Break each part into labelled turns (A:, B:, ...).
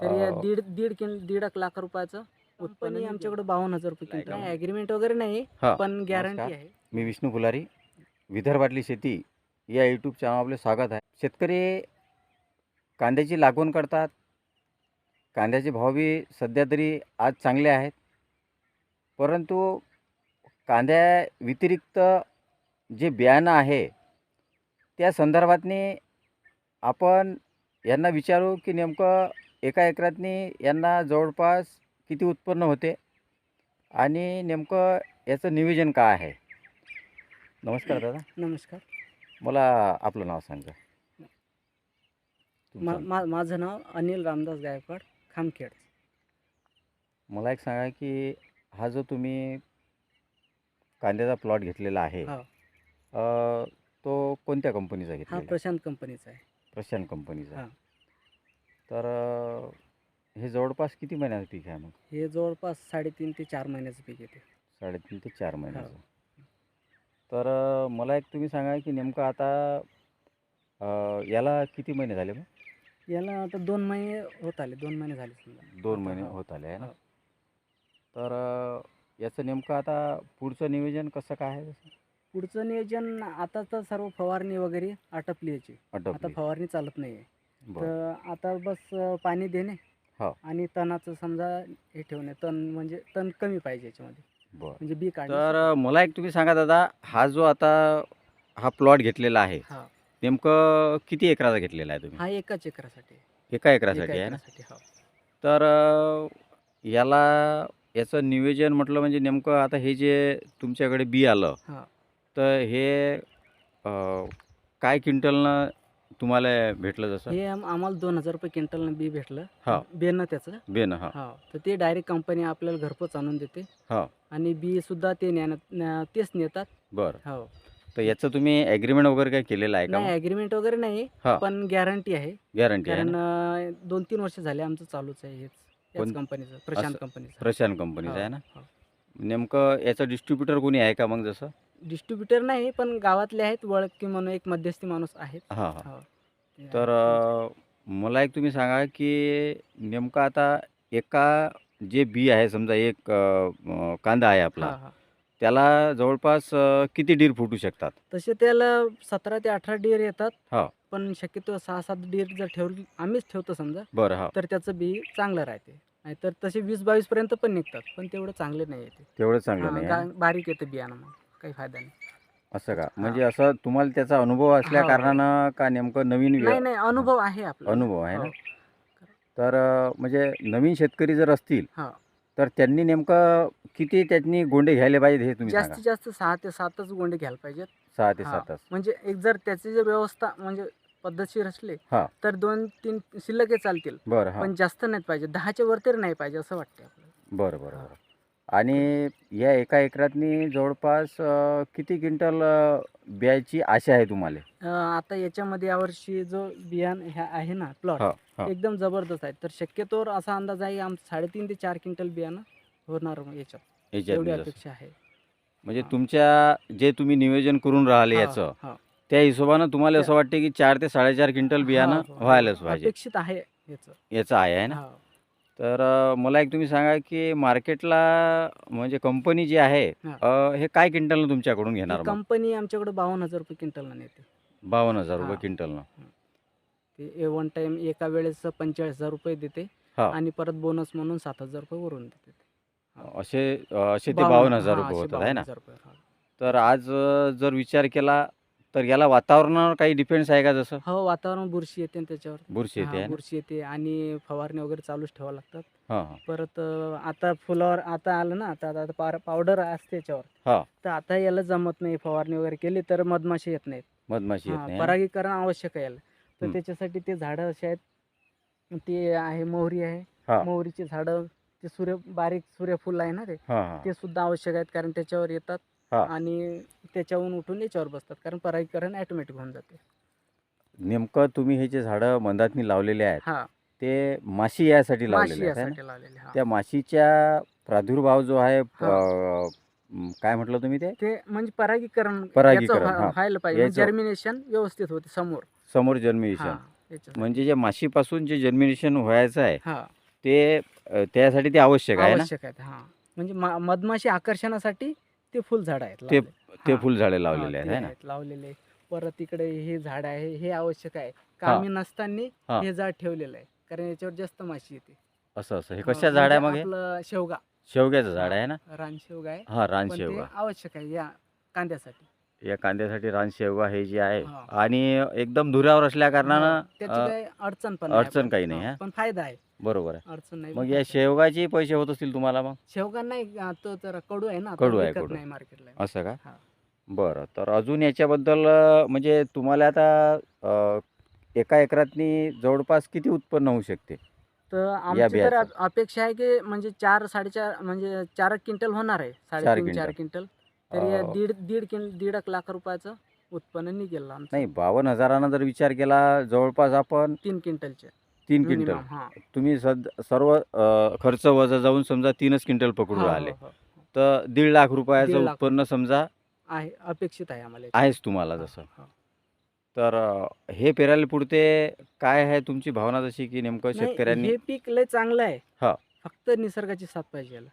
A: तरी या दीड दीड किल दीड एक लाख रुपयाचं उत्पन्न आमच्याकडे बावन्न हजार रुपये
B: नाही
A: क्विंटल? ॲग्रीमेंट वगैरे नाही
B: हा,
A: पण गॅरंटी
B: नमस्कार.
A: आहे.
B: मी विष्णू फुलारी विदर्भातली शेती या यूट्यूब चॅनल आपले स्वागत आहे. शेतकरी कांद्याची लागवड करतात. कांद्याचे भाव बी सध्या तरी आज चांगले आहेत. परंतु कांद्या व्यतिरिक्त जे बियाणं आहे त्या संदर्भातनी आपण यांना विचारू की नेमकं एका एकरातनी यांना जवळपास किती उत्पन्न होते आणि नेमकं याचं नियोजन काय आहे नमस्कार दादा
A: नमस्कार
B: मला आपलं नाव सांगा
A: मा. मा माझं नाव अनिल रामदास गायकवाड खामखेड
B: मला एक सांगा की हा जो तुम्ही कांद्याचा प्लॉट घेतलेला आहे
A: हा.
B: अ, तो कोणत्या कंपनीचा
A: हा
B: घेतलेला आहे?
A: प्रशांत कंपनीचा आहे
B: प्रशांत कंपनीचा
A: हा.
B: तर हे जवळपास किती महिन्याचं पीक आहे मग?
A: हे जवळपास साडेतीन ते चार महिन्याचं पीक येते
B: साडेतीन ते चार महिन्याचं. तर मला एक तुम्ही सांगा की नेमकं आता अ, याला किती महिने झाले मग?
A: याला आता दोन महिने होत आले दोन महिने झाले समजा.
B: दोन महिने
A: हा.
B: होत आले आहे ना?
A: हो.
B: तर अ, याचं नेमकं आता पुढचं नियोजन कसं काय आहे?
A: पुढचं नियोजन आता तर सर्व फवारणी वगैरे आटपली याची. आता फवारणी चालत नाही आहे. तर आता बस पाणी देणे
B: हो.
A: आणि तणाचं समजा हे ठेवणे. तण म्हणजे तण कमी पाहिजे याच्यामध्ये.
B: बरं.
A: म्हणजे बी काढणे.
B: तर मला एक तुम्ही सांगा दादा हा जो आता हा प्लॉट घेतलेला आहे
A: हा.
B: नेमकं किती एकराचा घेतलेला आहे तुम्ही?
A: हा एकाच एकरासाठी. आहे.
B: एका
A: एका
B: एकरासाठी आहे ना?
A: एकरासाठी हो.
B: तर अ, याला याचं नियोजन म्हटलं म्हणजे नेमकं आता हे जे तुमच्याकडे बी आलं
A: हा.
B: तर हे अ, काय क्विंटलनं तुम्हाला भेटलं जसं?
A: हे आम- आम्हाला दोन हजार रुपये क्विंटल बी भेटलं.
B: हा.
A: बेनं त्याचं.
B: बेन हा.
A: हा. तर ते डायरेक्ट कंपनी आपल्याला घरपोच आणून देते.
B: हा.
A: आणि बी सुद्धा ते नेण्यात न- तेच नेतात.
B: बरं.
A: हो.
B: तर याचं तुम्ही ॲग्रीमेंट वगैरे काय केलेलं आहे
A: नाही
B: का
A: ॲग्रीमेंट वगैरे नाही.
B: हा.
A: पण गॅरंटी आहे.
B: गॅरंटी आहे
A: कारण
B: ना?
A: अं, दोन तीन वर्ष झाले आमचं चालूच आहे हेच. याच
B: कोण-
A: कंपनीचं प्रशांत
B: असं-
A: कंपनीचं
B: प्रशांत कंपनीचं आहे ना. नेमकं याचं डिस्ट्रीब्युटर कोणी आहे का मग जसं?
A: डिस्ट्रीब्युटर नाही पण गावातले आहेत ओळखी म्हणून एक मध्यस्थी माणूस आहेत
B: हां हां
A: हो. ते
B: तर
A: आहेत
B: अ, मला एक तुम्ही सांगा की नेमकं आता एका जे बी आहे समजा एक अ, कांदा आहे. आपला
A: हा.
B: त्याला जवळपास अ, किती डीर फुटू शकतात
A: तसे त्याला सतरा ते अठरा डिअर येतात
B: हो.
A: पण शक्यतो सहा सात डिअर जर ठेवली आम्हीच ठेवतो समजा
B: बरं हा
A: तर त्याचं बी चांगलं राहते नाहीतर तसे वीस बावीस पर्यंत पण निघतात पण तेवढं चांगले नाही येते
B: तेवढं चांगलं नाही.
A: बारीक येतं बियाणं मग काही फायदा नाही.
B: असं का? म्हणजे असं तुम्हाला त्याचा अनुभव असल्या
A: हो.
B: कारणानं का नेमकं नवीन व्य-
A: नाही नाही अनुभव आहे आपला.
B: अनुभव आहे ना?
A: हो.
B: तर अ, म्हणजे नवीन शेतकरी जर असतील
A: हा.
B: तर त्यांनी नेमकं किती त्यांनी गोंडे घ्यायला पाहिजे हे तुम्ही सांगा.
A: जास्तीत जास्त सहा ते सातच गोंडे घ्यायला पाहिजेत.
B: सहा ते
A: हा.
B: सातच.
A: म्हणजे एक जर त्याची जर व्यवस्था म्हणजे पद्धतशीर असले
B: हा.
A: तर दोन तीन शिल्लके चालतील.
B: बरं हां.
A: पण जास्त नाही पाहिजे दहाच्या वर तरी नाही पाहिजे असं वाटतं आपल्याला.
B: बरं बरं बरं. आणि या एका एकरातनी जवळपास अ, किती क्विंटल अ, बियाची आशा आहे तुम्हाला
A: अं, आता याच्यामध्ये यावर्षी जो बियाण ह्या आहे ना प्लॉट
B: हा, हा.
A: एकदम जबरदस्त आहे तर शक्यतोवर असा अंदाज आहे आमचं साडेतीन ते चार क्विंटल बियाणं होणार याच्यात
B: याच्यात
A: एवढी. अपेक्षा आहे
B: म्हणजे
A: हा.
B: तुमच्या जे तुम्ही नियोजन करून राहिले
A: हा,
B: याचं
A: हा.
B: त्या हिशोबानं तुम्हाला असं वाटते की चार ते साडेचार क्विंटल बियाणं
A: हा, हा.
B: व्हायलाच पाहिजे
A: अपेक्षित आहे याचं
B: याचं आहे आहे ना
A: हा.
B: तर मला एक तुम्ही सांगा की मार्केटला म्हणजे कंपनी जी आहे
A: हा.
B: अ, हे काय क्विंटलनं तुमच्याकडून घेणार मग
A: कंपनी आमच्याकडे बावन्न हजार रुपये क्विंटलनं नेते
B: बावन्न हजार रुपये
A: हा.
B: क्विंटलनं
A: ते वन टाइम एका वेळेस पंचेचाळीस हजार रुपये देते
B: हा.
A: आणि परत बोनस म्हणून सात हजार रुपये वरून देते
B: असे असे ते बावन्न हजार
A: हा,
B: रुपये
A: असे
B: होतात आहे ना
A: 52,000 रुपये, हा.
B: तर आज अ, जर विचार केला तर याला वातावरणावर काही डिपेंड्स आहे का जसं?
A: हो वातावरण बुरशी येते ना त्याच्यावर.
B: बुरशी येते
A: हा,
B: आहे ना?
A: बुरशी येते आणि फवारणी वगैरे चालूच ठेवावं लागतात.
B: हां हां.
A: परत अं, आता फुलावर आता आलं ना आता आता पार- पावडर असते याच्यावर.
B: हा.
A: तर आता याला जमत नाही फवारणी वगैरे केली तर मधमाशी येत नाहीत.
B: मधमाशी येत
A: हा,
B: नाही आहे ना?
A: परागीकरण आवश्यक आहे याला. तर
B: हम्म.
A: त्याच्यासाठी ते झाडं असे आहेत ते आहे मोहरी आहे. मोहरीची झाडं ते सूर्य बारीक सूर्यफूल आहे ना ते
B: हां हां.
A: ते सुद्धा आवश्यक आहेत कारण त्याच्यावर येतात.
B: हा.
A: आणि त्याच्याहून उठून याच्यावर बसतात कारण परागीकरण ॲटोमॅटिक होऊन जाते
B: नेमकं तुम्ही हे जे झाडं मंदातनी लावलेले आहेत
A: हा
B: ते माशी यासाठी लावलेले आहेत आहे ना?
A: यासाठी लावलेले हा.
B: त्या माशीच्या प्रादुर्भाव जो आहे
A: हा.
B: अ, म, काय म्हटलं तुम्ही ते
A: ते म्हणजे परागीकरण
B: परागीकरण,
A: याचं व्हा-
B: हा.
A: व्हायला पाहिजे
B: याचं-
A: जर्मिनेशन व्यवस्थित होते समोर
B: समोर
A: हा याच्यासाठी.
B: म्हणजे जे माशीपासून जे जन्मिनेशन व्हायचं आहे
A: हा
B: ते अ, त्यासाठी ते आवश्यक आहे ना
A: आवश्यक आहेत हा म्हणजे मा- मधमाशी आकर्षणासाठी ते फुलझाड आहेत
B: ते. ते. फुलझाडे
A: हा,
B: लावलेले आहेत है ना
A: लावलेले परत इकडे हे झाड आहे हे आवश्यक आहे. कामी नसताना
B: हा.
A: हे झाड ठेवलेलं आहे कारण याच्यावर जास्त माशी येते
B: असं असं हे कशा झाड आहे
A: म्हणजे
B: मग हे
A: आपलं शेवगा
B: शेवग्याचं झाड आहे ना
A: रान शेवगा आहे
B: हा रान
A: पण ते
B: शेवगा
A: आवश्यक आहे या कांद्यासाठी
B: या कांद्यासाठी रान शेवगा हे जे आहे
A: हा.
B: आणि एकदम धुऱ्यावर असल्या कारणानं
A: त्याची
B: अ,
A: काही अडचण पण
B: अडचण काही नाही,
A: हा,
B: हा?
A: पण फायदा आहे
B: बरोबर आहे.
A: अडचण नाही
B: मग या. शेवगाचे पैसे होत असतील तुम्हाला मग?
A: शेवगा नाही तो तर कडू आहे ना तो
B: कडू आहे,
A: विकत
B: कडू.
A: नाही मार्केटला.
B: असं का?
A: हा.
B: बरं तर अजून याच्याबद्दल अ, म्हणजे तुम्हाला आता अ, एका एकरातनी जवळपास किती उत्पन्न होऊ शकते?
A: तर आमची तर
B: बियाचं.
A: अप- अपेक्षा आहे की म्हणजे चार साडेचार म्हणजे चार क्विंटल होणार आहे. साडेतीन चार क्विंटल. तरी
B: अं,
A: दीड दीड दीड एक लाख रुपयाचं उत्पन्न निघेल आमचं.
B: नाही बावन्न हजारानं जर विचार केला जवळपास आपण
A: तीन क्विंटलचे.
B: तीन क्विंटल.
A: मिनिमम हा.
B: तुम्ही सद सर्व अ, खर्च वजा जाऊन समजा तीनच क्विंटल पकडून
A: हो,
B: राहिले
A: हो, हो.
B: तर दीड लाख रुपयाचं
A: लाख
B: उत्पन्न समजा
A: आहे अपेक्षित आहे आम्हाला
B: आहेच तुम्हाला जसं.
A: हा.
B: तर अ, हे पेरायला पुरते काय आहे तुमची भावना जशी की नेमकं
A: नाही,
B: शेतकऱ्यांनी
A: हे पीक लय चांगलं आहे.
B: हा.
A: फक्त निसर्गाची साथ पाहिजे याला.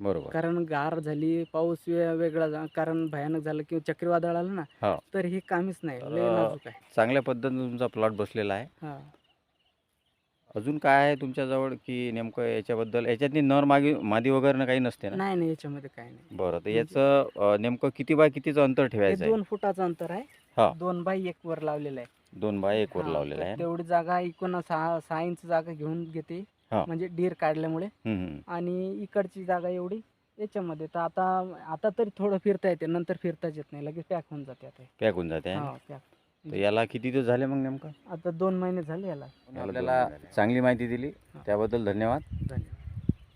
B: बरोबर.
A: कारण गार झाली पाऊस वे- वेगळा झा- कारण भयानक झालं किंवा चक्रीवादळ आलं ना. तर हे कामीच नाही लय
B: तर-
A: नाजूक आहे.
B: चांगल्या पद्धतीने तुमचा प्लॉट बसलेला आहे.
A: हा.
B: अजून काय आहे तुमच्याजवळ की नेमकं याच्याबद्दल याच्यातनी नर मागी मादी वगैरे काही नसते ना
A: नाही नाही याच्यामध्ये काय नाही
B: बरं तर
A: म्हणजे-
B: याचं अ, नेमकं किती बाय कितीचं अंतर
A: हे
B: ठेवायचं आहे
A: दोन फुटाचं अंतर
B: हा.
A: आहे दोन बाय एक वर लावलेलं आहे
B: दोन बाय एक वर
A: हा,
B: लावलेलं
A: तर
B: आहे?
A: तेवढी जागा एकूण सहा सहा इंच जागा घेऊन घेते
B: हा.
A: म्हणजे डीर काढल्यामुळे
B: हम्म, हम्म.
A: आणि इकडची जागा एवढी याच्यामध्ये तर आता आता तरी थोडं फिरता येते नंतर फिरताच येत नाही लगेच पॅक होऊन जाते आता हे.
B: पॅक होऊन जाते?
A: हा
B: तर याला किती दिवस झाले मग नेमकं?
A: आता दोन महिने झाले याला.
B: आपल्याला चांगली माहिती दिली. त्याबद्दल धन्यवाद.
A: धन्यवाद.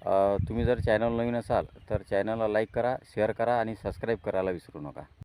B: अ, तुम्ही जर चॅनल नवीन असाल तर चॅनलला लाईक करा शेअर करा आणि सबस्क्राईब करायला विसरू नका.